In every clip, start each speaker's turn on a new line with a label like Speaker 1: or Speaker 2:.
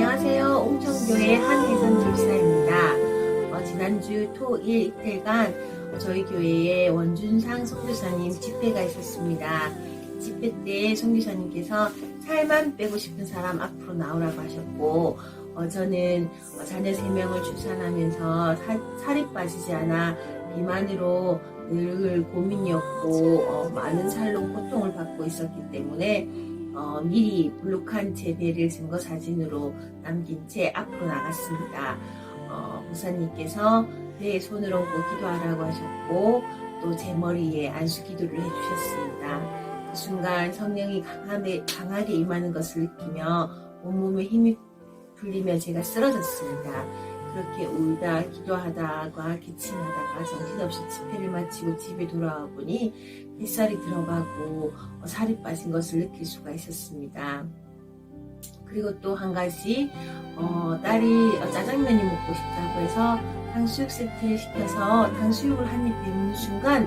Speaker 1: 안녕하세요. 옹천교회 한혜선 집사입니다. 어, 지난주 토 일 이틀간 저희 교회에 원준상 선교사님 집회가 있었습니다. 집회 때 선교사님께서 살만 빼고 싶은 사람 앞으로 나오라고 하셨고 어, 저는 어, 자녀 3명을 출산하면서 살, 살이 빠지지 않아 비만으로 늘 고민이었고 어, 많은 살로 고통을 받고 있었기 때문에 어, 미리 블록한 제대를 증거 사진으로 남긴 채 앞으로 나갔습니다. 어, 목사님께서 배에 손을 얹고 기도하라고 하셨고 또 제 머리에 안수 기도를 해주셨습니다. 그 순간 성령이 강하게, 강하게 임하는 것을 느끼며 온몸에 힘이 풀리며 제가 쓰러졌습니다. 그렇게 울다 기도하다가 기침하다가 정신없이 집회를 마치고 집에 돌아와 보니 뱃살이 들어가고 어, 살이 빠진 것을 느낄 수가 있었습니다. 그리고 또 한 가지 어, 딸이 어, 짜장면이 먹고 싶다고 해서 탕수육 세트를 시켜서 탕수육을 한입 베는 순간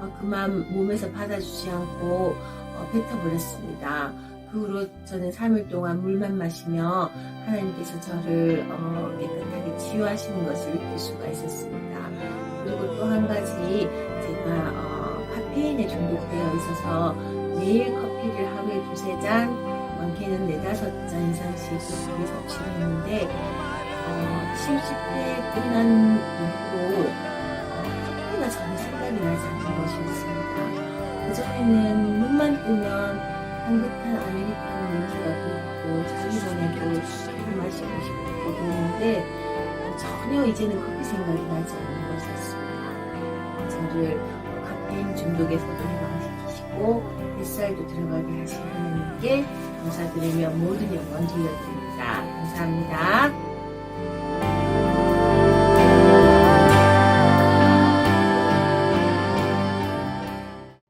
Speaker 1: 어, 그만 몸에서 받아주지 않고 어, 뱉어버렸습니다. 그 후로 저는 3일 동안 물만 마시며 하나님께서 저를 어, 깨끗하게 치유하시는 것을 느낄 수가 있었습니다. 그리고 또 한 가지 제가 어, 카페인에 중독되어 있어서 매일 커피를 하루에 두세 잔, 많게는 네다섯 잔 이상씩 그렇게 섭취를 했는데 어, 70회 끝난 이후로 어, 커피가 전혀 생각이 나지 않는 것이었습니다. 그전에는 눈만 뜨면 향긋한 어, 전혀 이제는 커피 생각이 나지 않는 것이었습니다. 저를 카페인 중독에서도 해방시키시고 뱃살도 들어가게 하신 하나님께 감사드리며 모든 영광 돌려드립니다. 감사합니다.